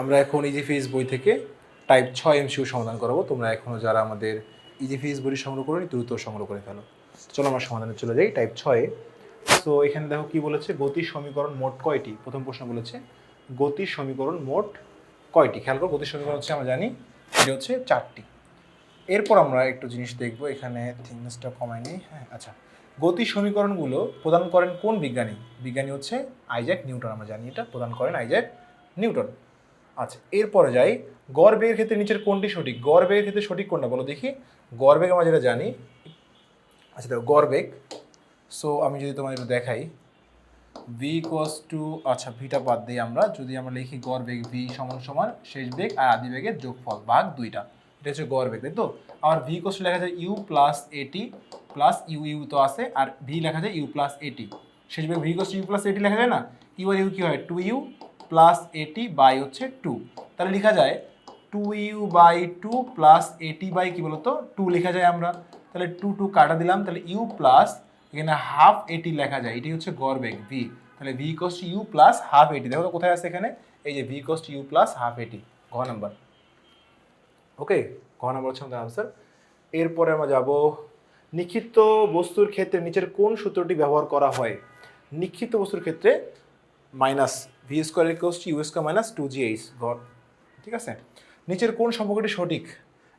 আমরা এখন ইজি ফিজ বই থেকে টাইপ ছয় এম এমসিউ সমাধান করাবো। তোমরা এখনও যারা আমাদের ইজি ফিজ বই সংগ্রহ করো দ্রুত সংগ্রহ করে ফেলো। চলো আমরা সমাধানে চলে যাই টাইপ ছয়ে। সো এখানে দেখো কি বলেছে? গতির সমীকরণ মোট কয়টি? প্রথম প্রশ্ন বলেছে, গতির সমীকরণ মোট কয়টি? খেয়াল করো, গতির সমীকরণ হচ্ছে, আমরা জানি, সেটা হচ্ছে চারটি। এরপর আমরা একটু জিনিস দেখব, এখানে থিকনেসটা কমায়নি হ্যাঁ আচ্ছা। গতির সমীকরণগুলো প্রদান করেন কোন বিজ্ঞানী? বিজ্ঞানী হচ্ছে আইজ্যাক নিউটন, আমরা জানি এটা, প্রদান করেন আইজ্যাক নিউটন। আচ্ছা এরপরে যাই। গড় বেগের ক্ষেত্রে নিচের কোনটি সঠিক? গড় বেগের ক্ষেত্রে সঠিক কোনটা? বলো দেখি। গড় বেগ আমরা যেটা জানি আচ্ছা দেখো গড় বেগ সো আমি যদি তোমাদের একটু দেখাই। ভি কোস টু আচ্ছা ভিটা বাদ দিই আমরা। যদি আমরা লিখি গড় বেগ ভি সমান সমান শেষ বেগ আর আদি বেগের যোগফল, ভাগ দুইটা। এটা হচ্ছে গড় তাই তো? আর ভি কোস লেখা যায় U plus at plus U U তো আছে, আর ভি লেখা যায় ইউ প্লাস এটি শেষ বেগ V equals U plus at লেখা যায় না? ইউ আর ইউ কি হয়? Two U plus at by হচ্ছে টু তাহলে লেখা যায় two U by two plus at by কি বলতো? টু লেখা যায় আমরা। তাহলে টু টু কাটা দিলাম। তাহলে ইউ প্লাস এখানে হাফ এটি লেখা যায়। এটি হচ্ছে গড় ভি তাহলে ভি কোস্ট ইউ প্লাস হাফ এটি দেখো কোথায় আছে এখানে? এই যে ভি কোস্ট ইউ প্লাস হাফ এটি ঘ নাম্বার ওকে ঘ নাম্বার হচ্ছে আমাদের আনসার এরপরে আমরা যাব নিক্ষিপ্ত বস্তুর ক্ষেত্রে নিচের কোন সূত্রটি ব্যবহার করা হয়? নিক্ষিপ্ত বস্তুর ক্ষেত্রে minus V square equals U square minus two G H ঘর। ঠিক আছে? নিচের কোন সম্পর্কটি সঠিক?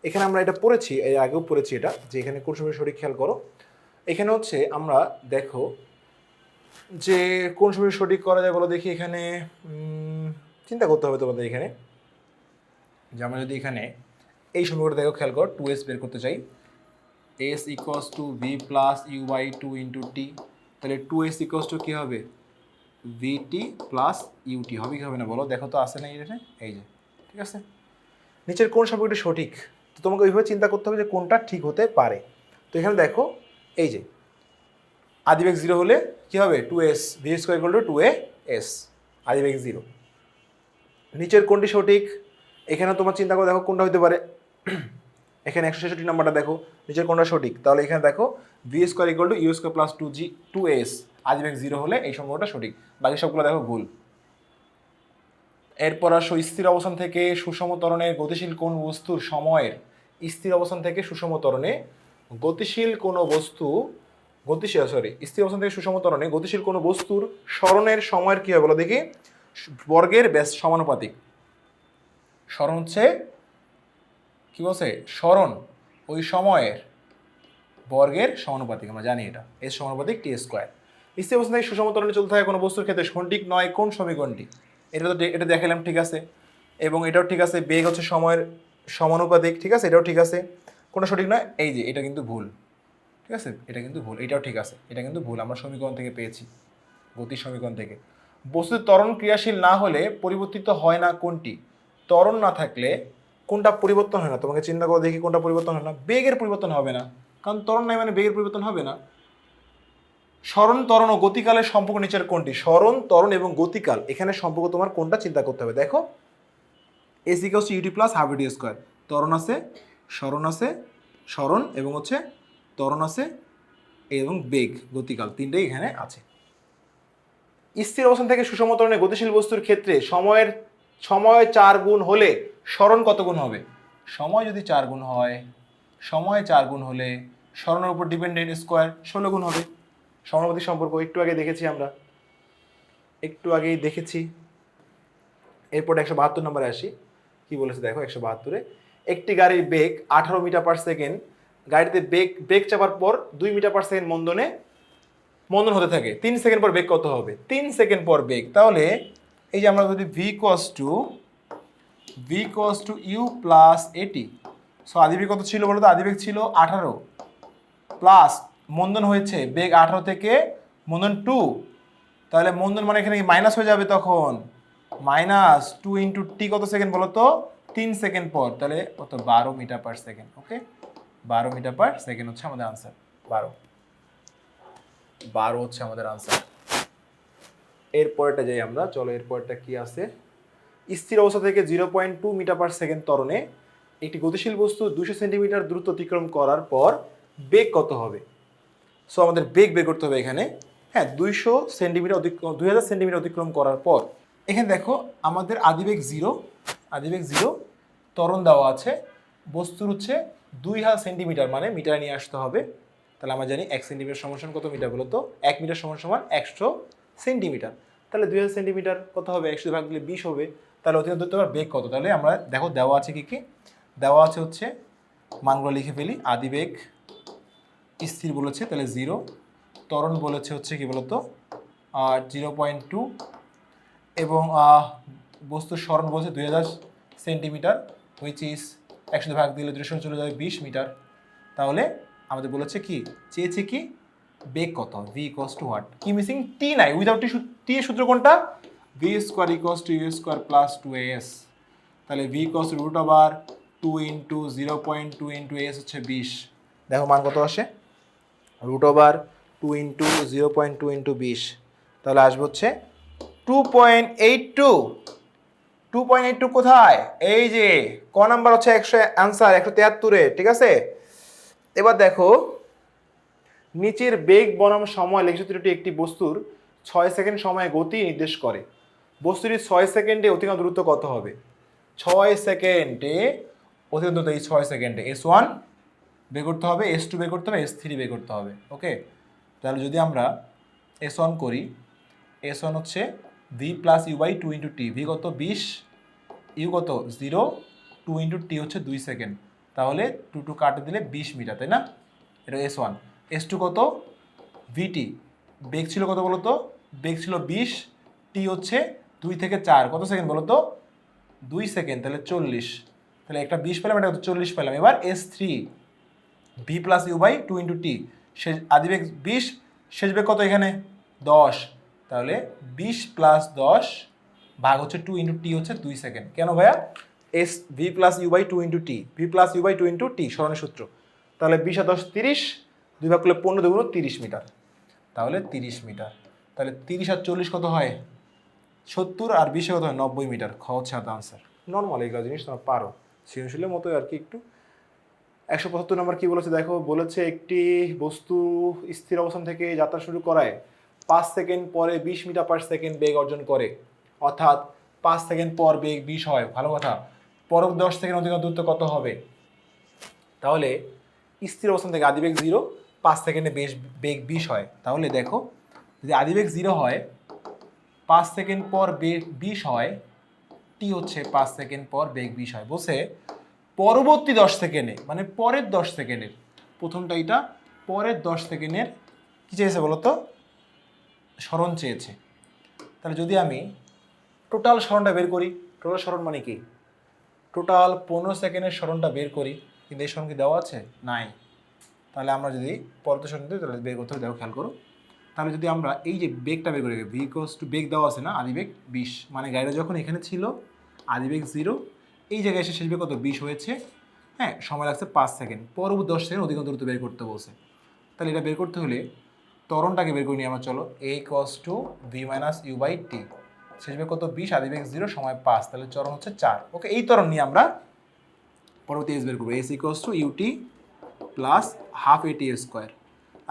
এখানে আমরা এটা পড়েছি, এর আগেও পড়েছি এটা, যে এখানে কোন সম্পর্ক সঠিক খেয়াল করো। এখানে হচ্ছে আমরা দেখো যে কোন সময় সঠিক করা যায় বলো দেখি এখানে। চিন্তা করতে হবে তোমাদের এখানে। যে আমরা যদি এখানে এই সম্পর্কটা দেখো, খেয়াল করো টু এস বের করতে চাই। S equals two V plus U by two into T তাহলে টু এস ইকোয়াস টু কী হবে? ভিটি প্লাস ইউটি হবে কি হবে না বলো? দেখো তো আসে না এখানে এই যে, ঠিক আছে? নিচের কোন সম্পর্কটি সঠিক? তো তোমাকে ওইভাবে চিন্তা করতে হবে যে কোনটা ঠিক হতে পারে। তো এখানে দেখো, এই যে, আদিবেগ জিরো হলে কি হবে? Two S V square equal to two A S আদিবেগ zero নিচের কোনটি সঠিক? এখানে তোমার চিন্তা করে দেখো কোনটা হতে পারে। এখানে একশো ছেষট্টি নাম্বারটা দেখো, নিচের কোনটা সঠিক? তাহলে এখানে দেখো V square equal to U square plus two G two S আদিবেগ zero হলে এই সম্পর্কটা সঠিক। বাকি সবগুলো দেখো ভুল। এরপর আসো স্থির অবস্থান থেকে সুষম ত্বরণে গতিশীল কোন বস্তুর সময়ের স্থির অবস্থান থেকে সুষম ত্বরণে গতিশীল কোনো বস্তু, গতিশীল সরি স্থির অবস্থান থেকে সুষম ত্বরণে গতিশীল কোনো বস্তুর স্মরণের সময়ের কী হয় বলো দেখি? বর্গের ব্যাস সমানুপাতিক। স্মরণ হচ্ছে কি বলছে? স্মরণ। ওই সময়ের বর্গের সমানুপাতিক, আমরা জানি এটা। এর সমানুপাতিক টি স্কোয়ার স্থির অবস্থান থেকে সুষম চলতে থাকে কোনো বস্তুর ক্ষেত্রে সঠিক নয়, কোন সমীকরণটি? এটা তো এটা দেখালাম ঠিক আছে? এবং এটাও ঠিক আছে, বেগ হচ্ছে সময়ের সমানুপাতিক, ঠিক আছে? এটাও ঠিক আছে। কোনো সঠিক নয়? এই যে, এটা কিন্তু ভুল। ঠিক আছে? এটা কিন্তু ভুল, এটাও ঠিক আছে। এটা কিন্তু ভুল, আমরা সমীকরণ থেকে পেয়েছি, গতির সমীকরণ থেকে। বস্তুর ত্বরণ ক্রিয়াশীল না হলে পরিবর্তিত হয় না কোনটি? ত্বরণ না থাকলে কোনটা পরিবর্তন হয় না? তোমাকে চিন্তা করে দেখি কোনটা পরিবর্তন হয় না। বেগের পরিবর্তন হবে না। কারণ ত্বরণ নাই মানে বেগের পরিবর্তন হবে না। স্মরণ, ত্বরণ ও গতিকালের সম্পর্ক নিচের কোনটি? স্মরণ, ত্বরণ এবং গতিকাল। এখানে সম্পর্ক তোমার কোনটা চিন্তা করতে হবে? দেখো S equals U T plus half U T square ত্বরণ আছে, স্মরণ আছে, স্মরণ এবং হচ্ছে ত্বরণ আছে এবং বেগ, গতিকাল। তিনটেই এখানে আছে। স্থির অবস্থান থেকে সুষম ত্বরণে গতিশীল বস্তুর ক্ষেত্রে সময়ের, সময় চার গুণ হলে স্মরণ কত গুণ হবে? সময় যদি চার গুণ হয়, সময় চার গুণ হলে স্মরণের উপর ডিপেন্ডেন্ট স্কোয়ার ষোলো গুণ হবে। সমানুপাতিক সম্পর্ক, একটু আগে দেখেছি আমরা। একটু আগেই দেখেছি। এরপর একশো বাহাত্তর নম্বরে আসি। কি বলেছে দেখো, একশো বাহাত্তরে। একটি গাড়ির বেগ আঠারো মিটার পার সেকেন্ড গাড়িতে বেগ ব্রেক চাপার পর দুই মিটার পার সেকেন্ড মন্দনে, মন্দন হতে থাকে। তিন সেকেন্ড পর বেগ কত হবে। তিন সেকেন্ড পর বেগ তাহলে, এই যে আমরা যদি V equals to V equals to U plus at so আদিবেগ কত ছিল বলো তো আদিবেগ ছিল আঠারো। প্লাস মন্দন হয়েছে, বেগ আঠারো থেকে মন্দন টু তাহলে মন্দন মানে এখানে মাইনাস হয়ে যাবে তখন? মাইনাস টু ইন্টু টি কত সেকেন্ড বলো তো? তিন সেকেন্ড পর। তাহলে কত? বারো মিটার পার সেকেন্ড ওকে বারো মিটার পার সেকেন্ড হচ্ছে আমাদের আনসার বারো। বারো হচ্ছে আমাদের আনসার এরপরটা যাই আমরা, চলো এরপরটা কি আছে? স্থির অবস্থা থেকে zero point two meter per second ত্বরণে একটি গতিশীল বস্তু দুশো সেন্টিমিটার দ্রুত অতিক্রম করার পর বেগ কত হবে? সো আমাদের বেগ বের করতে হবে এখানে। হ্যাঁ দুইশো সেন্টিমিটার অতিক্রম দুই হাজার সেন্টিমিটার অতিক্রম করার পর, এখানে দেখো আমাদের আদিবেগ জিরো। আদিবেগ জিরো। ত্বরণ দেওয়া আছে। বস্তুর হচ্ছে দুই হাজার সেন্টিমিটার মানে মিটারে নিয়ে আসতে হবে। তাহলে আমরা জানি এক সেন্টিমিটার সমান সমান কত মিটার বলো তো এক মিটার সমান সমান একশো সেন্টিমিটার। তাহলে দুই হাজার সেন্টিমিটার কত হবে? একশো ভাগ দিলে বিশ হবে। তাহলে অতিরিক্ত দূরত্ব আবার বেগ কত? তাহলে আমরা দেখো দেওয়া আছে কি কি? দেওয়া আছে হচ্ছে মানগুলো লিখে ফেলি আদিবেগ স্থির বলেছে, তাহলে জিরো ত্বরণ বলেছে হচ্ছে কি বলতো? জিরো পয়েন্ট টু এবং বস্তুর স্মরণ বলছে দুই হাজার সেন্টিমিটার হুইচ ইজ একশো ভাগ দিলে দুশো চলে যাবে বিশ মিটার। তাহলে আমাদের বলেছে কি? চেয়েছে কি? বেগ কত? ভি ইকোয়াস টু হোয়াট কি মিসিং টি নাই। উইদাউট টি টি সূত্র কোনটা? V square equals to U square plus two S তাহলে ভি ইকোয়াস রুট আবার two into zero point two into S হচ্ছে বিশ। দেখো মান কত আসে? Root over two into zero point two into বিশ। তাহলে আসবে হচ্ছে two point eight two two point eight two কোথায়? এই যে, ক নাম্বার হচ্ছে একশো অ্যান্সার একশো তিয়াত্তরে, ঠিক আছে? এবার দেখো, নিচের বেগ বনাম সময় লেখচিত্রটি একটি বস্তুর ছয় সেকেন্ড সময়ে গতি নির্দেশ করে। বস্তুটি ছয় সেকেন্ডে অতিক্রম দূরত্ব কত হবে? ছয় সেকেন্ডে অতিক্রম দূরত্ব এই ছয় সেকেন্ডে এস ওয়ান বের করতে হবে এস টু বের করতে হবে এস থ্রি বের করতে হবে ওকে তাহলে যদি আমরা এস ওয়ান করি এস ওয়ান হচ্ছে V plus U by two into T V কত? বিশ ইউ কত? জিরো টু ইন্টু টি হচ্ছে দুই সেকেন্ড তাহলে টু টু কাটে দিলে বিশ মিটার, তাই না? এটা এস ওয়ান এস টু কত? ভিটি বেগ ছিল কত বলো তো বেগ ছিল বিশ টি হচ্ছে দুই থেকে চার, কত সেকেন্ড বলো তো দুই সেকেন্ড তাহলে চল্লিশ, তাহলে একটা বিশ পেলাম এটা চল্লিশ পেলাম, এবার S three V plus U by two into T শেষ আদিবেগ বিশ শেষ বেগ কত এখানে? দশ। তাহলে বিশ প্লাস দশ ভাগ হচ্ছে টু ইন্টু টি হচ্ছে দুই সেকেন্ড কেন ভাইয়া? S V plus U by two into T V plus U by two into T স্মরণের সূত্র। তাহলে বিশ আর দশ তিরিশ, দুই ভাগ করলে পনেরো দুগুণ তিরিশ মিটার। তাহলে তিরিশ মিটার। তাহলে তিরিশ আর চল্লিশ কত হয়? সত্তর আর বিশে কত হয়? নব্বই মিটার। খ হচ্ছে আনসার নর্মাল এইগুলো জিনিস তোমার পারো। সৃজনশীলের মতো আর কি একটু একশো পঁচাত্তর নম্বর কি বলেছে? দেখো, বলেছে একটি বস্তু স্থির অবস্থান থেকে যাত্রা শুরু করায়, পাঁচ সেকেন্ড পরে বিশ মিটার পার সেকেন্ড বেগ অর্জন করে। অর্থাৎ পাঁচ সেকেন্ড পর বেগ বিশ হয়। ভালো কথা। পর দশ সেকেন্ড অধিক দূরত্ব কত হবে? তাহলে স্থির অবস্থান থেকে আদিবেগ জিরো পাঁচ সেকেন্ডে বেশ বেগ বিশ হয়। তাহলে দেখো, যদি আদিবেগ জিরো হয়, পাঁচ সেকেন্ড পর বেগ বিশ হয়, টি হচ্ছে পাঁচ সেকেন্ড পর বেগ বিশ হয়। বসে পরবর্তী দশ সেকেন্ডে মানে পরের দশ সেকেন্ডের, প্রথমটা এটা পরের দশ সেকেন্ডের কী চেয়েছে বলো তো স্মরণ চেয়েছে। তাহলে যদি আমি টোটাল স্মরণটা বের করি, টোটাল স্মরণ মানে কি? টোটাল পনেরো সেকেন্ডের স্মরণটা বের করি। কিন্তু এই স্মরণ কি দেওয়া আছে? নাই। তাহলে আমরা যদি পরবর্তী স্মরণ দিই, তাহলে বের করতে হবে। দেখো, খেয়াল করো। তাহলে যদি আমরা এই যে বেগটা বের করি ভিকোস টু বেগ দেওয়া আছে না, আদিবেগ বিশ মানে গাড়িটা যখন এখানে ছিল, আদিবেগ জিরো এই জায়গায় এসে শেষ বেগ কত বিশ হয়েছে। হ্যাঁ সময় লাগছে পাঁচ সেকেন্ড। পরবর্তী দশ সেকেন্ড অধিক দূরত্ব বের করতে বলছে। তাহলে এটা বের করতে হলে ত্বরণটাকে বের করে নিই আমরা চলো। A equals to V minus U by T শেষ বেগ কত বিশ আদিবেগ জিরো সময় পাঁচ। তাহলে চরণ হচ্ছে চার। ওকে এই ত্বরণ নিয়ে আমরা পরবর্তী এস বের করব। S equals to U T plus half at square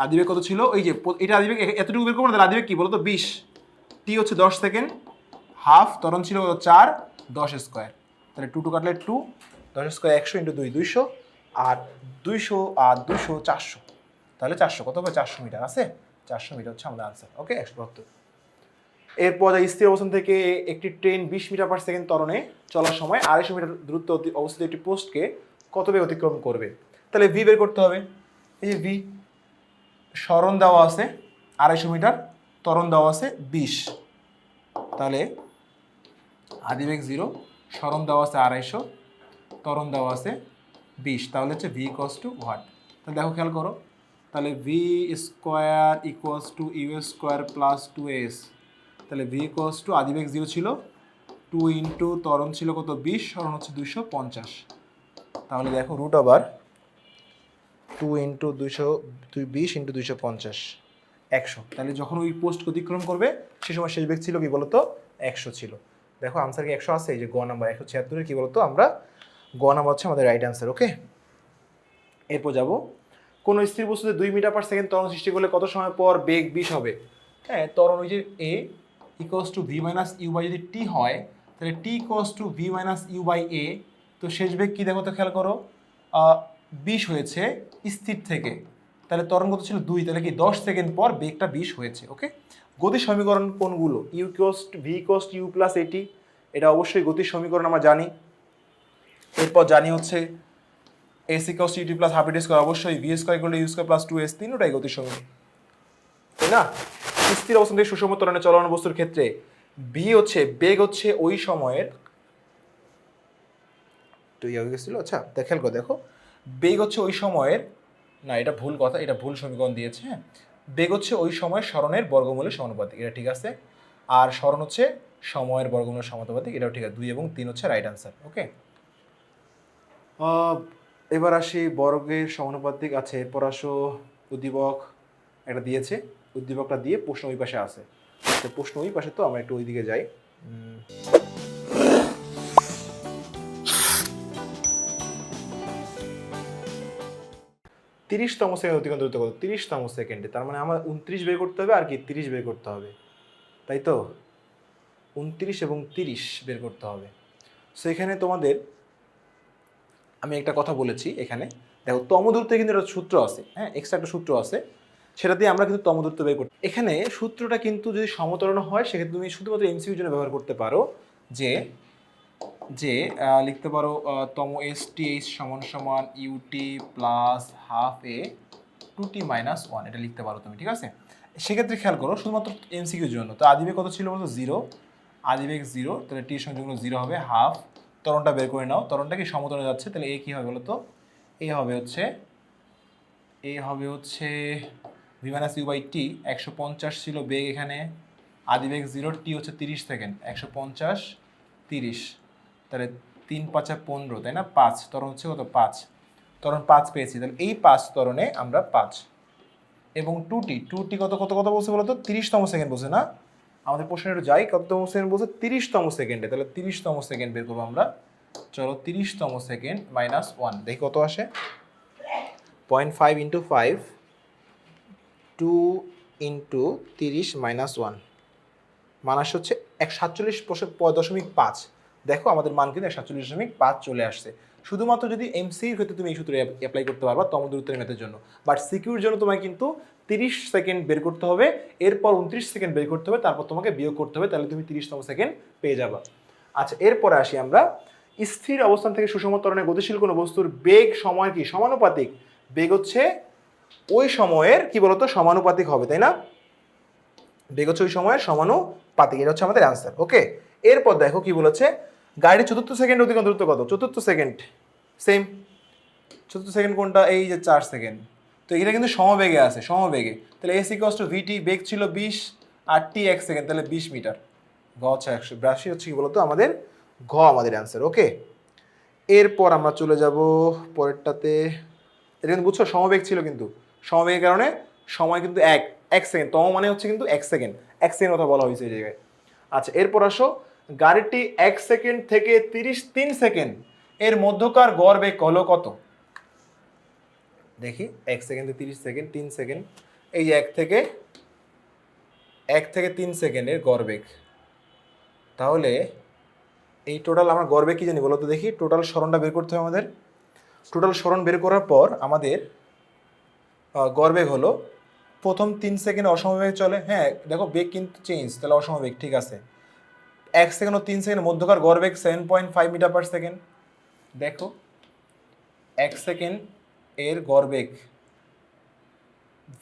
আদিবেগ কত ছিল? ওই যে এটা আদিবেগ এতটুকু বের করব না, তাহলে আদিবেগ কি বলতো? বিশ। টি হচ্ছে দশ সেকেন্ড। হাফ ত্বরণ ছিল কত? চার। দশ স্কোয়ার তাহলে টু টু কাটলে টু দশ স্কোয়ার একশো ইন্টু দুই, দুইশো, আর দুইশো আর দুইশো চারশো। তাহলে চারশো, কত হবে চারশো মিটার, আছে? চারশো মিটার হচ্ছে আমাদের আনসার ওকে একশো বাহাত্তর। এরপর স্থির অবস্থান থেকে একটি ট্রেন বিশ মিটার পার সেকেন্ড তরণে চলার সময় আড়াইশো মিটার দূরত্ব অবস্থিত একটি পোস্টকে কত বেগ অতিক্রম করবে? তাহলে ভি বের করতে হবে। এই যে ভি স্মরণ দেওয়া আছে, আড়াইশো মিটার তরণ দেওয়া আছে বিশ। তাহলে আদিবেগ জিরো স্মরণ দেওয়া আছে আড়াইশো, ত্বরণ দেওয়া আছে বিশ। তাহলে হচ্ছে ভি ইকোয়াস টু হোয়াট তাহলে দেখো খেয়াল করো। তাহলে V square equals to U square plus two S তাহলে ভি ইকোয়ালস টু আদিবেগ জিরো ছিল। টু ইন্টু ত্বরণ ছিল কত? বিশ স্মরণ হচ্ছে দুশো পঞ্চাশ। তাহলে দেখো রুট আবার টু ইন্টু দুশো দুই, বিশ ইন্টু দুইশো পঞ্চাশ, একশো। তাহলে যখন ওই পোস্ট অতিক্রম করবে, সে সময় শেষ বেগ ছিল কি বলতো? একশো ছিল। দেখো আনসার কি একশো আছে? এই যে গ নাম্বার একশো ছিয়াত্তরের, কি বলতো? আমরা গ নাম্বার হচ্ছে আমাদের রাইট অ্যান্সার ওকে এরপর যাব। কোনো স্থির বস্তুতে দুই মিটার পার সেকেন্ড তরণ সৃষ্টি করলে কত সময় পর বেগ বিষ হবে? হ্যাঁ ত্বরণ ওই যে A equals to V minus U by যদি টি হয়, তাহলে T equals to V minus U by A তো শেষ বেগ কী দেখো তো খেয়াল করো? বিষ হয়েছে স্থির থেকে। তাহলে তরঙ্গ গতি ছিল দুই, তাহলে কি দশ সেকেন্ড পর বেগটা বিশ হয়েছে ওকে গতির সমীকরণ কোনগুলো? ইউ কোস্ট ভি কোস্ট ইউ প্লাস এটি এটা অবশ্যই গতির সমীকরণ আমরা জানি। এরপর জানি হচ্ছে S equals U T plus half at square অবশ্যই V square equal U square plus two S তিনটাই গতির সমীকরণ। তাই না? স্থির অবস্থান থেকে সুষম ত্বরণে চলমান বস্তুর ক্ষেত্রে বি হচ্ছে, বেগ হচ্ছে ওই সময়ের তো ইয়ে হয়ে আচ্ছা খেয়াল দেখো। বেগ হচ্ছে ওই সময়ের না এটা ভুল কথা এটা ভুল সমীকরণ দিয়েছে। হ্যাঁ বেগ হচ্ছে ওই সময় স্মরণের বর্গমূলের সমানুপাতিক এটা ঠিক আছে? আর স্মরণ হচ্ছে সময়ের বর্গমূলের সমানুপাতিক এটাও ঠিক আছে। দুই এবং তিন হচ্ছে রাইট আনসার ওকে এবার আসি বর্গের সমানুপাতিক আছে এরপর আসো উদ্দীপক এটা দিয়েছে। উদ্দীপকটা দিয়ে প্রশ্ন ওই পাশে আছে। প্রশ্ন ওই পাশে তো আমরা একটু ওই দিকে যাই তিরিশতম সেকেন্ড অতিক্রান্ত কত? তিরিশতম সেকেন্ডে। তার মানে আমার উনত্রিশ বের করতে হবে আর কি তিরিশ বের করতে হবে। তাই তো? উনত্রিশ এবং তিরিশ বের করতে হবে। সো এখানে তোমাদের আমি একটা কথা বলেছি এখানে। দেখো তমদূরত্বে কিন্তু একটা সূত্র আছে হ্যাঁ? এক্সট্রা একটা সূত্র আছে। সেটা দিয়ে আমরা কিন্তু তমদূরত্ব বের করতে এখানে সূত্রটা কিন্তু যদি সমতরণ হয়, সেক্ষেত্রে তুমি শুধুমাত্র এমসিউর জন্য ব্যবহার করতে পারো যে যে লিখতে পারো তম এস টি এইচ সমান সমান U T plus half A two T minus one এটা লিখতে পারো তুমি, ঠিক আছে? সেক্ষেত্রে খেয়াল করো, শুধুমাত্র এমসিকিউর জন্য, তো আদিবেগ কত ছিল বলতো? জিরো আদিবেগ জিরো তাহলে টির সঙ্গে জিরো হবে হাফ তরণটা বের করে নাও তরণটা কি সমতলে যাচ্ছে? তাহলে এ কী হবে বলো তো এ হবে হচ্ছে এ হবে হচ্ছে V minus U by T একশো পঞ্চাশ ছিল বেগ এখানে। আদিবেগ জিরো টি হচ্ছে তিরিশ সেকেন্ড, একশো পঞ্চাশ, তিরিশ। তাহলে তিন পাঁচা পনেরো, তাই না? পাঁচ তরণ হচ্ছে কত? পাঁচ। তরণ পাঁচ পেয়েছি, তাহলে এই পাঁচ তরণে আমরা পাঁচ। এবং টু টি টু টি কত কত কত বলছে বলতো? তিরিশতম সেকেন্ড বলছে, না? আমাদের প্রশ্নে একটু যাই কততম সেকেন্ড বলছে? তিরিশতম সেকেন্ডে। তাহলে তিরিশতম সেকেন্ড বের করব আমরা। চলো, তিরিশতম সেকেন্ড মাইনাস ওয়ান দেখি কত আসে? Point five into five two into তিরিশ মাইনাস ওয়ান মানাস হচ্ছে এক সাতচল্লিশ দশমিক পাঁচ। দেখো আমাদের মান কিন্তু সাতচল্লিশ দশমিক পাঁচ চলে আসছে। শুধুমাত্র যদি এমসির ক্ষেত্রে তুমি এই সূত্রে অ্যাপ্লাই করতে পারবা তম দূরত্বের ম্যাথের জন্য। বাট সিকিউর জন্য তোমায় কিন্তু তিরিশ সেকেন্ড বের করতে হবে, এরপর উনত্রিশ সেকেন্ড বের করতে হবে, তারপর তোমাকে বিয়োগ করতে হবে, তাহলে তুমি তিরিশতম সেকেন্ড পেয়ে যাবা। আচ্ছা এরপরে আসি আমরা। স্থির অবস্থান থেকে সুষম ত্বরণে গতিশীল কোনো বস্তুর বেগ সময় কি? সমানুপাতিক। বেগ হচ্ছে ওই সময়ের, কি বলতো? সমানুপাতিক হবে, তাই না? বেগ হচ্ছে ওই সময়ের সমানুপাতিক। এটা হচ্ছে আমাদের অ্যান্সার ওকে এরপর দেখো কি বলেছে, গাড়ির চতুর্থ সেকেন্ড অতিক্রম দূরত্ব কত? চতুর্থ সেকেন্ড সেম চতুর্থ সেকেন্ড কোনটা? এই যে চার সেকেন্ড তো এটা কিন্তু সমবেগে আছে, সমবেগে। তাহলে এসি কস্ট ভিটি বেগ ছিল বিশ, আর টি এক সেকেন্ড তাহলে বিশ মিটার। ঘ হচ্ছে একশো, বিরাশি হচ্ছে কি বলতো? আমাদের ঘ, আমাদের অ্যান্সার ওকে এরপর আমরা চলে যাব পরেরটাতে। এটা কিন্তু বুঝছ, সমবেগ ছিল কিন্তু। সমবেগের কারণে সময় কিন্তু এক এক সেকেন্ড তম মানে হচ্ছে কিন্তু এক সেকেন্ড এক সেকেন্ড কথা বলা হয়েছে এই জায়গায়। আচ্ছা এরপর আসো। গাড়িটি এক সেকেন্ড থেকে তিরিশ তিন সেকেন্ড। এর মধ্যকার গড় বেগ হলো কত? দেখি, এক সেকেন্ডে তিরিশ সেকেন্ড, তিন সেকেন্ড। এই এক থেকে এক থেকে তিন সেকেন্ডের গড় বেগ তাহলে এই টোটাল আমার গড় বেগ কি জানি বলো তো দেখি, টোটাল স্মরণটা বের করতে হবে আমাদের। টোটাল স্মরণ বের করার পর আমাদের গড় বেগ হলো, প্রথম তিন সেকেন্ড অসমবেগ চলে। হ্যাঁ দেখো বেগ কিন্তু চেঞ্জ তাহলে অসমবেগ, ঠিক আছে। এক সেকেন্ড ও তিন সেকেন্ড, মধ্যকার গড় বেগ seven point five meter per second দেখো, এক সেকেন্ড এর গড় বেগ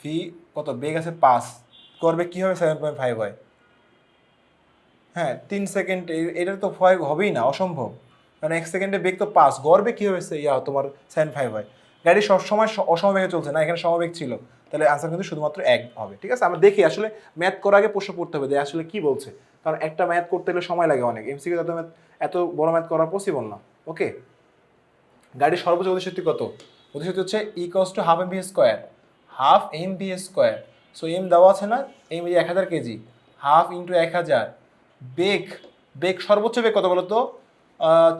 ভি কত? বেগ আছে পাঁচ। গড় বেগ কী হবে? সেভেন পয়েন্ট ফাইভ হয়। হ্যাঁ তিন সেকেন্ড এটার তো ভয় হবেই না, অসম্ভব। কারণ এক সেকেন্ডে বেগ তো পাস গড়বে কী হয়েছে ইয়া, তোমার সেভেন ফাইভ হয়। গাড়ি সবসময় অসমবেগে চলছে না, এখানে সমবেগ ছিল। তাহলে আনসার কিন্তু শুধুমাত্র এক হবে, ঠিক আছে? আমরা দেখি আসলে ম্যাথ করার আগে প্রশ্ন পড়তে হবে যে আসলে কি বলছে। কারণ একটা ম্যাথ করতে গেলে সময় লাগে অনেক। এমসিকিউ এত ম্যাথ এত বড় ম্যাথ করা পসিবল না ওকে গাড়ির সর্বোচ্চ গতিশক্তি কত? গতিশক্তি হচ্ছে E equals to half M V square half M V square so M দেওয়া আছে না? এম এক হাজার কেজি হাফ ইন্টু এক হাজার। বেগ বেগ সর্বোচ্চ বেগ কত বলো তো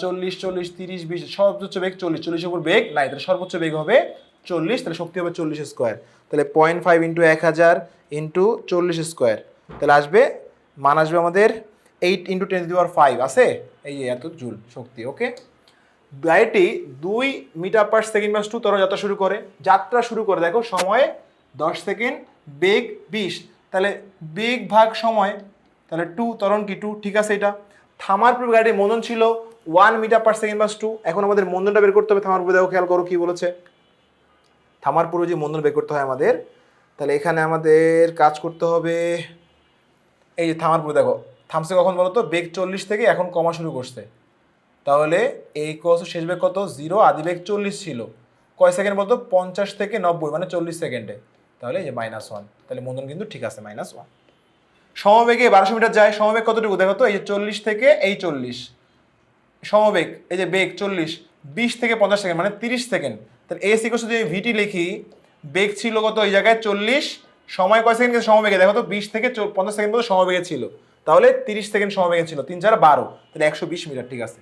চল্লিশ চল্লিশ, তিরিশ, বিশ, সর্বোচ্চ বেগ চল্লিশ। চল্লিশের উপর বেগ নাই, তাহলে সর্বোচ্চ বেগ হবে চল্লিশ, তাহলে শক্তি হবে চল্লিশ স্কোয়ার তাহলে পয়েন্ট ফাইভ ইন্টু এক হাজার ইন্টু চল্লিশ স্কোয়ার তাহলে আসবে, মান আসবে আমাদের এইট ইন্টু টেন দেওয়ার ফাইভ আছে? এই যে এত জুল শক্তি ওকে গাড়িটি দুই মিটার পার সেকেন্ড টু তরল যাত্রা শুরু করে। যাত্রা শুরু করে, দেখো, সময়ে দশ সেকেন্ড বেগ বিশ। তাহলে বেগ ভাগ সময়, তাহলে টু তরণ কি টু ঠিক আছে এটা। থামার পূর্বে গাড়ির মন্দন ছিল ওয়ান মিটার পার সেকেন্ড মাস টু এখন আমাদের মন্দনটা বের করতে হবে, থামার পূর্বে দেখো, খেয়াল করো কি বলেছে। থামার পূর্বে যে মন্দন বের করতে হয় আমাদের, তাহলে এখানে আমাদের কাজ করতে হবে, এই যে থামার পূর্বে দেখো, থামছে কখন বলো তো বেগ চল্লিশ থেকে এখন কমা শুরু করছে। তাহলে এই কস শেষ বেগ কত? জিরো আদি বেগ চল্লিশ ছিল। কয় সেকেন্ড বলতো? পঞ্চাশ থেকে নব্বই মানে চল্লিশ সেকেন্ডে। তাহলে এই যে মাইনাস ওয়ান তাহলে মন্দন কিন্তু ঠিক আছে মাইনাস ওয়ান সমবেগে বারোশো মিটার যায়, সমবেগ কতটুকু? দেখো তো, এই যে চল্লিশ থেকে এই চল্লিশ। সমবেগ, এই যে বেগ চল্লিশ, বিশ থেকে পঞ্চাশ সেকেন্ড মানে তিরিশ সেকেন্ড। তাহলে এস ইকোস যদি ভিটি লিখি, বেগ ছিল কত এই জায়গায় চল্লিশ, সময় কয় সেকেন্ড সমবেগে? দেখো তো বিশ থেকে পঞ্চাশ সেকেন্ড পর্যন্ত সমবেগে ছিল। তাহলে তিরিশ সেকেন্ড সমবেগে ছিল, তিন চার বারো। তাহলে একশো বিশ মিটার, ঠিক আছে?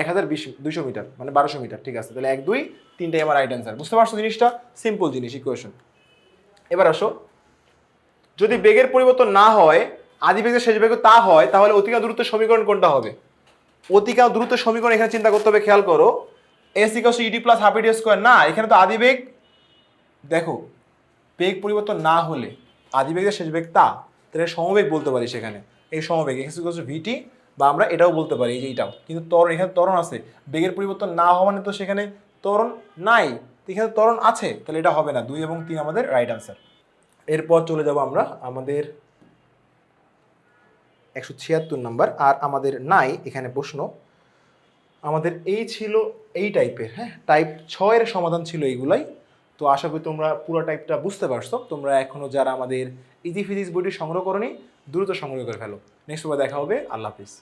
এক হাজার বিশ দুইশো মিটার মানে বারোশো মিটার, ঠিক আছে? তাহলে এক, দুই, তিনটাই আমার রাইট অ্যান্সার বুঝতে পারছ জিনিসটা? সিম্পল জিনিস ইকুয়েশন এবার আসো। যদি বেগের পরিবর্তন না হয়, আদি বেগের শেষ বেগ তা হয়, তাহলে অতিকা দূরত্ব সমীকরণ কোনটা হবে? অতিকা দূরত্ব সমীকরণ এখানে চিন্তা করতে হবে, খেয়াল করো। S equals U T plus half at square না, এখানে তো আদি বেগ, দেখো, বেগ পরিবর্তন না হলে, আদি বেগের শেষ বেগ তা, তাহলে সমবেগ বলতে পারি সেখানে। এই সমবেগ এক্স ইকাস ভিটি বা আমরা এটাও বলতে পারি, এই যে এটাও কিন্তু ত্বরণ, এখানে ত্বরণ আছে। বেগের পরিবর্তন না হওয়া মানে তো সেখানে ত্বরণ নাই। এখানে ত্বরণ আছে, তাহলে এটা হবে না। দুই এবং তিন আমাদের রাইট আনসার এরপর চলে যাব আমরা আমাদের একশো ছিয়াত্তর নাম্বার আর আমাদের নাই এখানে প্রশ্ন। আমাদের এই ছিল এই টাইপের হ্যাঁ? টাইপ ছয়ের সমাধান ছিল এইগুলাই। তো আশা করি তোমরা পুরো টাইপটা বুঝতে পারছ। তোমরা এখনও যারা আমাদের ইজি ফিজিক্স বইটি সংগ্রহ করনি, দ্রুত সংগ্রহ করে ফেলো। নেক্সট বার দেখা হবে। আল্লাহ হাফিজ।